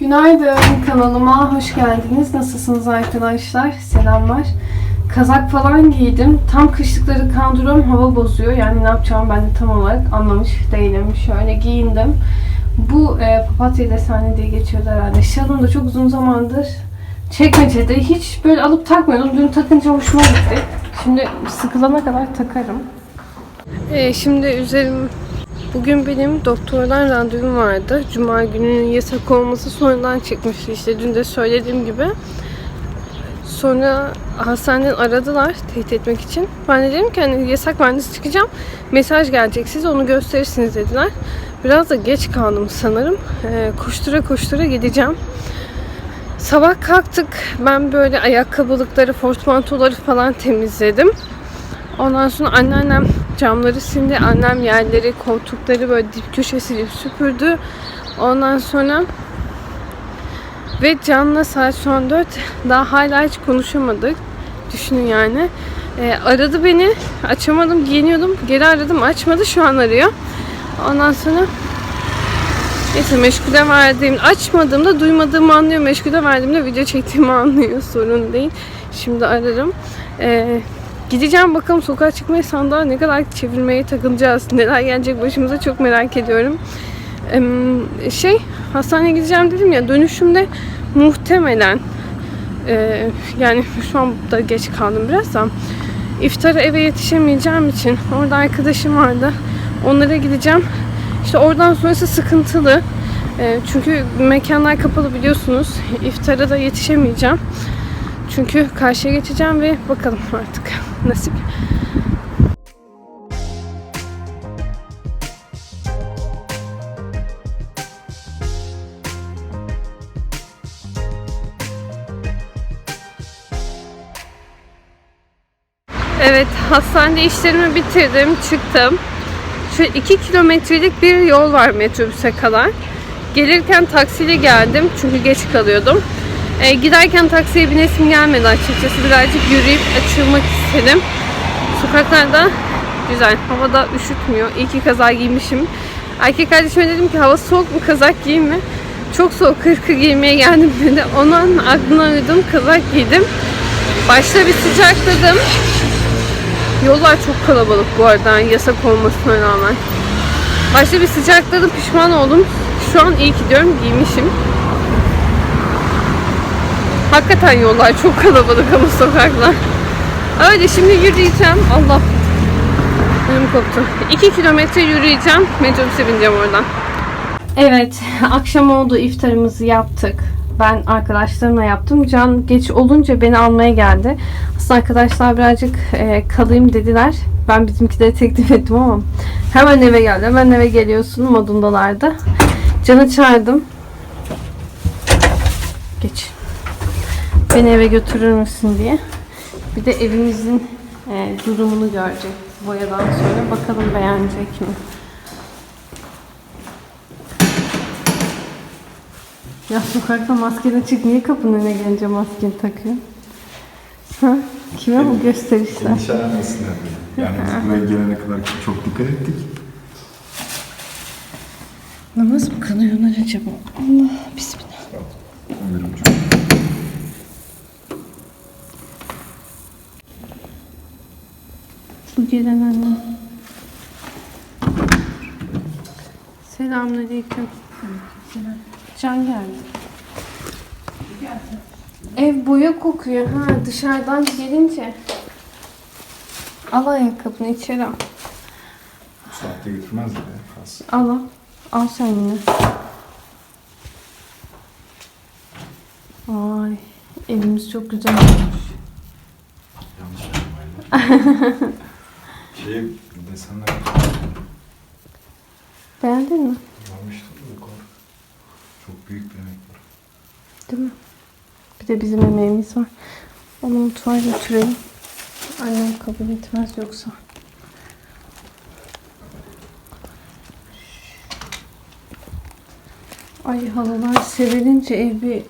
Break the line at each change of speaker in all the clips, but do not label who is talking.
Günaydın kanalıma hoş geldiniz. Nasılsınız arkadaşlar? Selamlar. Kazak falan giydim. Tam kışlıkları kandırıyorum. Hava bozuyor. Yani ne yapacağımı ben de tam olarak anlamış değilim. Şöyle giyindim. Bu e, papatya deseni diye geçiyordu herhalde. Şalım da çok uzun zamandır çekmecede. Hiç böyle alıp takmıyordum. Dün takınca hoşuma gitti. Şimdi sıkılana kadar takarım. E, şimdi üzerim Bugün benim doktordan randevum vardı. Cuma gününün yasak olması sonradan çıkmıştı işte dün de söylediğim gibi. Sonra hastaneden aradılar tehdit etmek için. Ben de dedim ki hani yasak mühendisi çıkacağım. Mesaj gelecek size onu gösterirsiniz dediler. Biraz da geç kaldım sanırım. Ee, koştura koştura gideceğim. Sabah kalktık. Ben böyle ayakkabılıkları, portmantoları falan temizledim. Ondan sonra anneannem camları sildi. Annem yerleri, koltukları böyle dip köşesi süpürdü. Ondan sonra ve Can'la saat an 4. Daha hala hiç konuşamadık. Düşünün yani. Ee, aradı beni. Açamadım, giyiniyordum. Geri aradım, açmadı. Şu an arıyor. Ondan sonra Neyse meşgule verdiğim, açmadığımda duymadığımı anlıyor. Meşgule verdiğimde video çektiğimi anlıyor. Sorun değil. Şimdi ararım. Ee, Gideceğim bakalım sokağa çıkmayı sandığa ne kadar çevirmeye takılacağız. Neler gelecek başımıza çok merak ediyorum. Şey hastaneye gideceğim dedim ya dönüşümde muhtemelen e, yani şu an da geç kaldım biraz da iftara eve yetişemeyeceğim için orada arkadaşım vardı. Onlara gideceğim. İşte oradan sonrası sıkıntılı. E, çünkü mekanlar kapalı biliyorsunuz. İftara da yetişemeyeceğim. Çünkü karşıya geçeceğim ve bakalım artık nasip. Evet, hastanede işlerimi bitirdim, çıktım. Şöyle 2 kilometrelik bir yol var metrobüse kadar. Gelirken taksiyle geldim çünkü geç kalıyordum. E, giderken taksiye binesim gelmedi açıkçası. Birazcık yürüyüp açılmak istedim. Sokaklarda güzel. Havada üşütmüyor. İyi ki kazak giymişim. Erkek kardeşime dedim ki hava soğuk mu kazak giyeyim mi? Çok soğuk kırkı giymeye geldim dedi. Onun aklına uydum kazak giydim. Başta bir sıcakladım. Yollar çok kalabalık bu arada yasak olmasına rağmen. Başta bir sıcakladım pişman oldum. Şu an iyi ki diyorum giymişim. Hakikaten yollar çok kalabalık ama sokaklar. Öyle şimdi yürüyeceğim. Allah. Önüm koptu. 2 kilometre yürüyeceğim. Metrobüse bineceğim oradan. Evet. Akşam oldu. iftarımızı yaptık. Ben arkadaşlarımla yaptım. Can geç olunca beni almaya geldi. Aslında arkadaşlar birazcık e, kalayım dediler. Ben bizimkileri teklif ettim ama hemen eve geldi. Hemen eve geliyorsun modundalardı. Can'ı çağırdım. Geç beni eve götürür müsün diye. Bir de evimizin e, durumunu görecek boyadan sonra. Bakalım beğenecek mi? Ya sokakta maskeni çık niye kapının önüne gelince maskeni takıyorsun? Ha? Kime bu gösterişler?
Endişelenmesinler diye. Yani biz buraya gelene kadar çok dikkat ettik.
Namaz mı kılıyorlar acaba? Allah Su gelen anne. Selamünaleyküm. Can geldi. Ev boya kokuyor ha dışarıdan gelince. Al ayakkabını içeri al.
Bu saatte götürmez de kas.
Al al. Al sen yine. Ay evimiz çok güzel olmuş.
Yanlış yapmayın. şey, desenler
Beğendin mi?
varmıştı da yukarı. Çok büyük bir emek var.
Değil mi? Bir de bizim emeğimiz var. Onu mutfağa götürelim. Annem kabul etmez yoksa. Ay halılar serilince ev bir...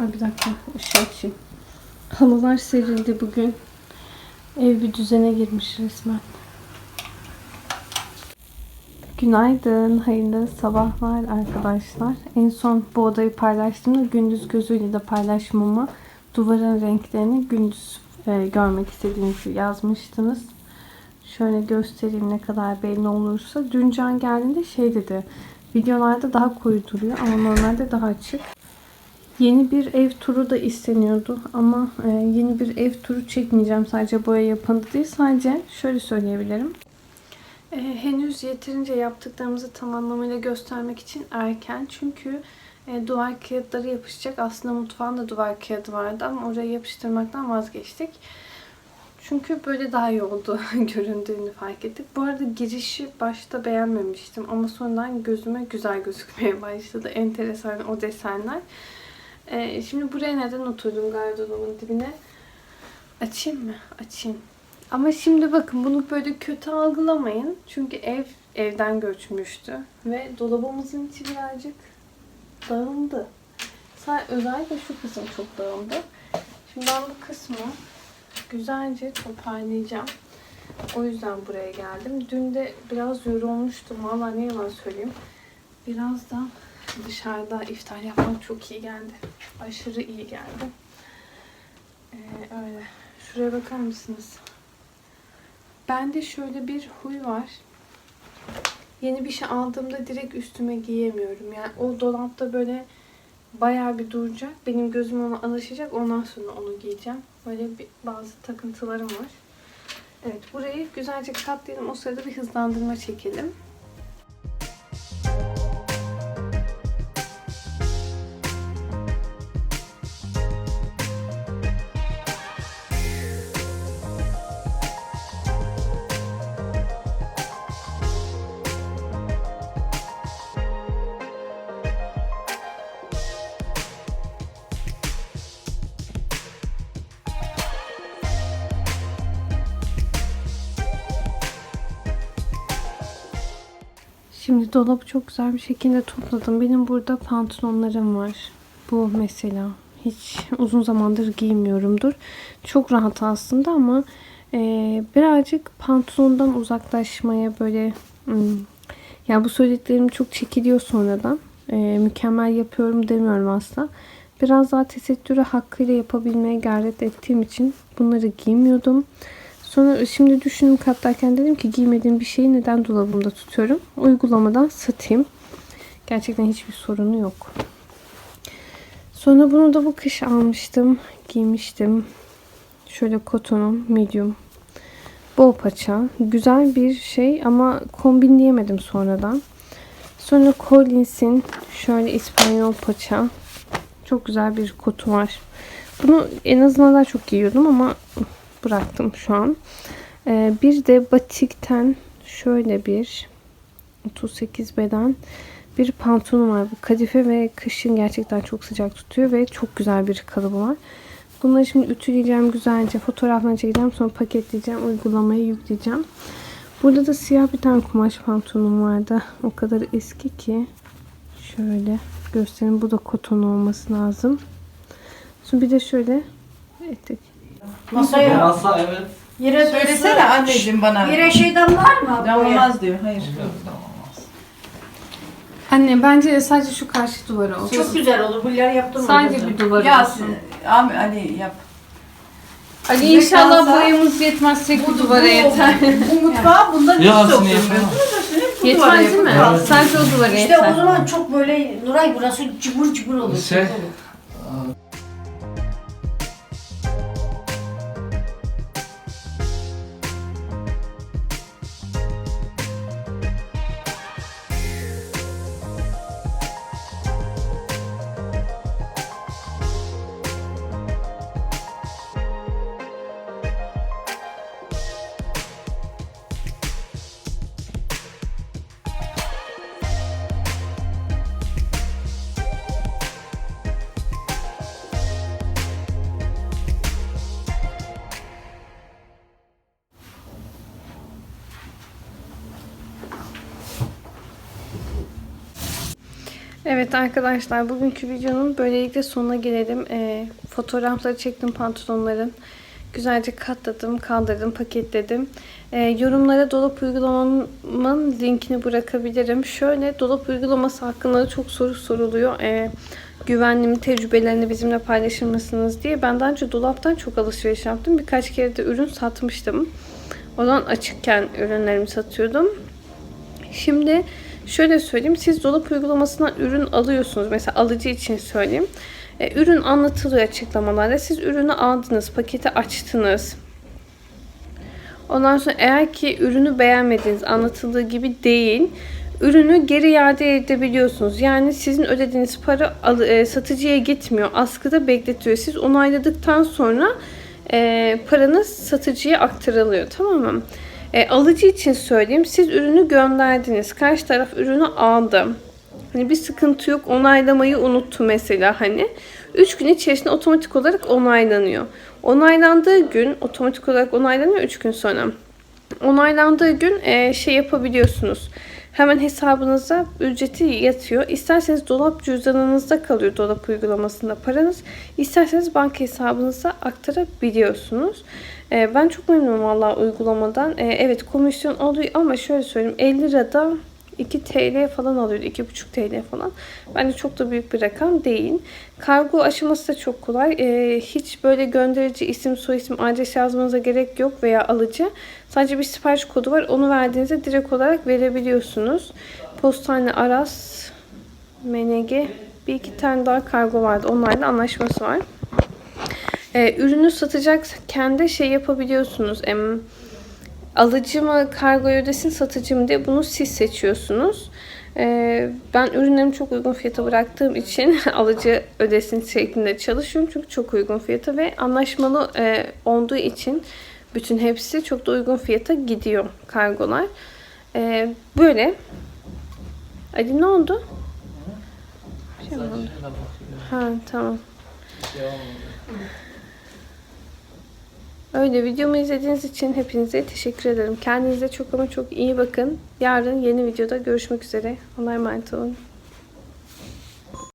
Ay bir dakika ışığı açayım. Halılar serildi bugün. Ev bir düzene girmiş resmen. Günaydın, hayırlı sabahlar arkadaşlar. En son bu odayı paylaştığımda gündüz gözüyle de paylaşmamı duvarın renklerini gündüz e, görmek istediğinizi yazmıştınız. Şöyle göstereyim ne kadar belli olursa. Dün Can geldiğinde şey dedi, videolarda daha koyu duruyor ama normalde daha açık. Yeni bir ev turu da isteniyordu ama e, yeni bir ev turu çekmeyeceğim sadece boya yapıldı değil. Sadece şöyle söyleyebilirim. E, henüz yeterince yaptıklarımızı tam anlamıyla göstermek için erken. Çünkü e, duvar kağıtları yapışacak. Aslında mutfağın da duvar kağıdı vardı ama oraya yapıştırmaktan vazgeçtik. Çünkü böyle daha iyi oldu göründüğünü fark ettik. Bu arada girişi başta beğenmemiştim ama sonradan gözüme güzel gözükmeye başladı. Enteresan o desenler. E, şimdi buraya neden oturdum gardırobun dibine? Açayım mı? Açayım. Ama şimdi bakın bunu böyle kötü algılamayın. Çünkü ev evden göçmüştü. Ve dolabımızın içi birazcık dağıldı. Sa- Özellikle şu kısım çok dağıldı. Şimdi ben bu kısmı güzelce toparlayacağım. O yüzden buraya geldim. Dün de biraz yorulmuştum. Valla ne yalan söyleyeyim. Biraz da dışarıda iftar yapmak çok iyi geldi. Aşırı iyi geldi. Ee, öyle. Şuraya bakar mısınız? Bende şöyle bir huy var. Yeni bir şey aldığımda direkt üstüme giyemiyorum. Yani o dolapta böyle bayağı bir duracak. Benim gözüm ona alışacak. Ondan sonra onu giyeceğim. Böyle bir, bazı takıntılarım var. Evet burayı güzelce katlayalım. O sırada bir hızlandırma çekelim. Şimdi dolabı çok güzel bir şekilde topladım. Benim burada pantolonlarım var. Bu mesela. Hiç uzun zamandır giymiyorumdur. Çok rahat aslında ama e, birazcık pantolondan uzaklaşmaya böyle hmm, yani bu söylediklerim çok çekiliyor sonradan. E, mükemmel yapıyorum demiyorum asla. Biraz daha tesettürü hakkıyla yapabilmeye gayret ettiğim için bunları giymiyordum. Sonra şimdi düşündüm katlarken dedim ki giymediğim bir şeyi neden dolabımda tutuyorum. Uygulamadan satayım. Gerçekten hiçbir sorunu yok. Sonra bunu da bu kış almıştım. Giymiştim. Şöyle kotonum medium. Bol paça. Güzel bir şey ama kombinleyemedim sonradan. Sonra Collins'in şöyle İspanyol paça. Çok güzel bir kotu var. Bunu en azından daha çok giyiyordum ama bıraktım şu an. Ee, bir de batikten şöyle bir 38 beden bir pantolon var. Bu kadife ve kışın gerçekten çok sıcak tutuyor ve çok güzel bir kalıbı var. Bunları şimdi ütüleyeceğim güzelce. Fotoğraflarını çekeceğim. Sonra paketleyeceğim. Uygulamaya yükleyeceğim. Burada da siyah bir tane kumaş pantolonum vardı. O kadar eski ki. Şöyle göstereyim. Bu da koton olması lazım. Sonra bir de şöyle etek.
Masaya
Masa evet.
yere
Söylesene anneciğim bana.
Yere şeyden var mı?
Olmaz diyor. Hayır.
Anne bence sadece şu karşı duvarı olsun.
Çok güzel olur. Bunları yaptım.
Sadece bir duvar
Ya
olsun.
Am Ali yap.
Ali inşallah
kalsa-
boyamız yetmez tek bir
Bu-
duvara
bu-
yeter.
Bu mutfağa bundan
Ya
hiç
aslında.
Yetmez değil mi?
Evet.
Sadece o duvara
İşte
yeter.
o zaman çok böyle Nuray burası cıbır cıbır olur.
Şey-
çok
Evet arkadaşlar bugünkü videonun böylelikle sonuna gelelim. Ee, fotoğrafları çektim pantolonların. Güzelce katladım, kaldırdım, paketledim. Ee, yorumlara dolap uygulamamın linkini bırakabilirim. Şöyle dolap uygulaması hakkında da çok soru soruluyor. Ee, güvenli mi, tecrübelerini bizimle paylaşır mısınız diye. Ben daha önce dolaptan çok alışveriş yaptım. Birkaç kere de ürün satmıştım. O zaman açıkken ürünlerimi satıyordum. Şimdi şöyle söyleyeyim. Siz dolap uygulamasından ürün alıyorsunuz. Mesela alıcı için söyleyeyim. E, ürün anlatılıyor açıklamalarda. Siz ürünü aldınız, paketi açtınız. Ondan sonra eğer ki ürünü beğenmediniz, anlatıldığı gibi değil, ürünü geri iade edebiliyorsunuz. Yani sizin ödediğiniz para e, satıcıya gitmiyor. Askıda bekletiyor. Siz onayladıktan sonra e, paranız satıcıya aktarılıyor. Tamam mı? E, alıcı için söyleyeyim. Siz ürünü gönderdiniz. Karşı taraf ürünü aldı. Hani bir sıkıntı yok. Onaylamayı unuttu mesela hani. 3 gün içerisinde otomatik olarak onaylanıyor. Onaylandığı gün otomatik olarak onaylanıyor 3 gün sonra. Onaylandığı gün e, şey yapabiliyorsunuz. Hemen hesabınıza ücreti yatıyor. İsterseniz dolap cüzdanınızda kalıyor dolap uygulamasında paranız. İsterseniz banka hesabınıza aktarabiliyorsunuz. E, ben çok memnunum valla uygulamadan. E, evet komisyon oluyor ama şöyle söyleyeyim 50 lirada 2 TL falan alıyordu. 2,5 TL falan. Bence çok da büyük bir rakam değil. Kargo aşaması da çok kolay. Ee, hiç böyle gönderici isim, soyisim, adres yazmanıza gerek yok veya alıcı. Sadece bir sipariş kodu var. Onu verdiğinizde direkt olarak verebiliyorsunuz. Postane Aras, MNG bir iki tane daha kargo vardı. Onlarla anlaşması var. Ee, ürünü satacakken de şey yapabiliyorsunuz. Em, alıcı mı kargo ödesin satıcı mı diye bunu siz seçiyorsunuz. Ee, ben ürünlerimi çok uygun fiyata bıraktığım için alıcı ödesin şeklinde çalışıyorum. Çünkü çok uygun fiyata ve anlaşmalı e, olduğu için bütün hepsi çok da uygun fiyata gidiyor kargolar. Ee, böyle. Ali ne oldu? Bir şey mi oldu? Ha tamam. Öyle videomu izlediğiniz için hepinize teşekkür ederim. Kendinize çok ama çok iyi bakın. Yarın yeni videoda görüşmek üzere. Allah'a emanet olun.